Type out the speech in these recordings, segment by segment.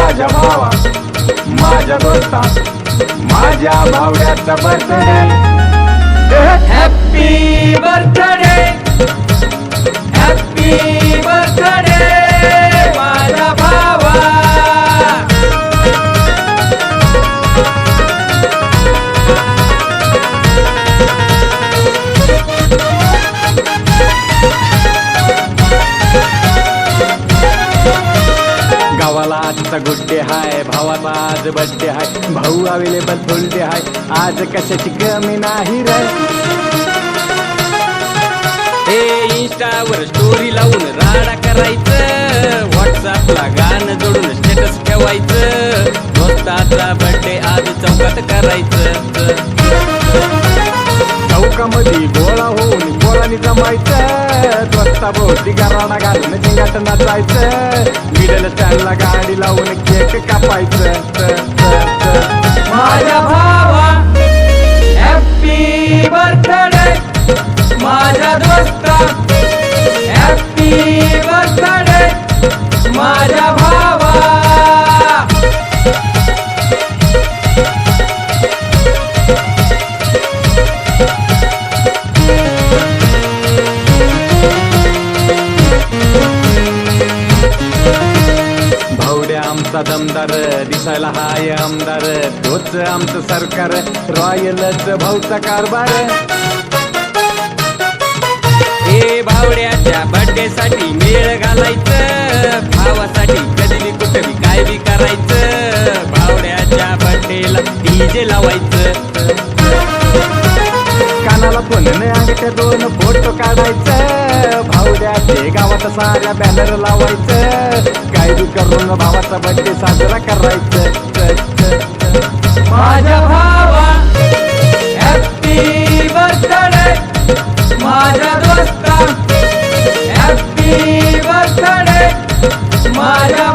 माझ्या भावा माझ्या दोस्ता माझ्या भावड्याचा बर्थडे हॅपी बर्थडे आजचा गुड्डे हाय भावाचा आज बड्डे हाय. भाऊ अवेलेबल फुलडे हाय. आज कशाची कमी नाही रे. हे इंस्टावर स्टोरी लावून राडा करायचं. व्हॉट्सअपला गाणं जोडून स्टेटस ठेवायचं. स्वतःचा बड्डे आज चौकात करायचं. चौकामध्ये गोळा होऊन गोळानी जमायचं. दोस्ता भोवती गराणा घालून झिंगाट नाचायचं मिडल स्टँडला गाडी लावून केक कापायचं. माझ्या भावा हॅपी बर्थडे माझ्या दोस्ता हॅपी बर्थडे माझ्या आमचा दमदार दिसायला हाय आमदार. तोच आमचं सरकार रॉयलच भाऊचा कारभार. हे भावड्याच्या बर्थडे साठी मेळ घालायचं. भाव कानाला फोन अंगठ्या दोन फोटो काढायचं. भावड्याचे गावात साऱ्या बॅनर लावायचं. काय बी करून भावाचा बर्थडे साजरा करायचं. माझ्या भावा हॅपी बर्थडे माझ्या दोस्ता हॅपी बर्थडे माझ्या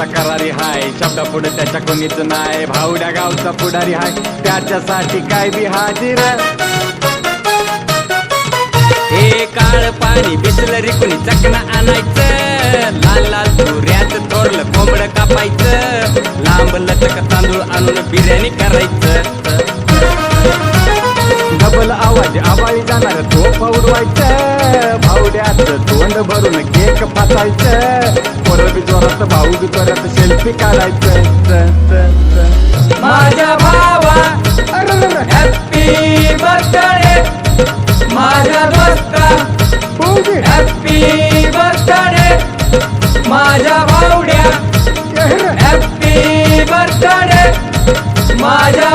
त्याचा करारी हाय. शब्दा पुढे त्याच्या कोणीच नाही. भावड्या गावचा पुढारी हाय. त्याच्यासाठी काय बी हाजीर हे काळ पाणी बिसलरी कुणी चकन आणायचं. लाल लाल तुऱ्यात थोरलं कोंबड कापायचं. लांब लचक तांदूळ आणून बिर्याणी करायचं. डबल आवाज आवाळी जाणार तो पौडवायचं भावड्यात तोंड भरून केक फासायचं. पोरं बी जोरात भाऊ बी करत सेल्फी काढायचं. माझ्या भावा हॅपी बर्थडे माझ्या दोस्ता भाऊ हॅपी बर्थडे माझ्या भावड्या एहर. हॅपी बर्थडे माझ्या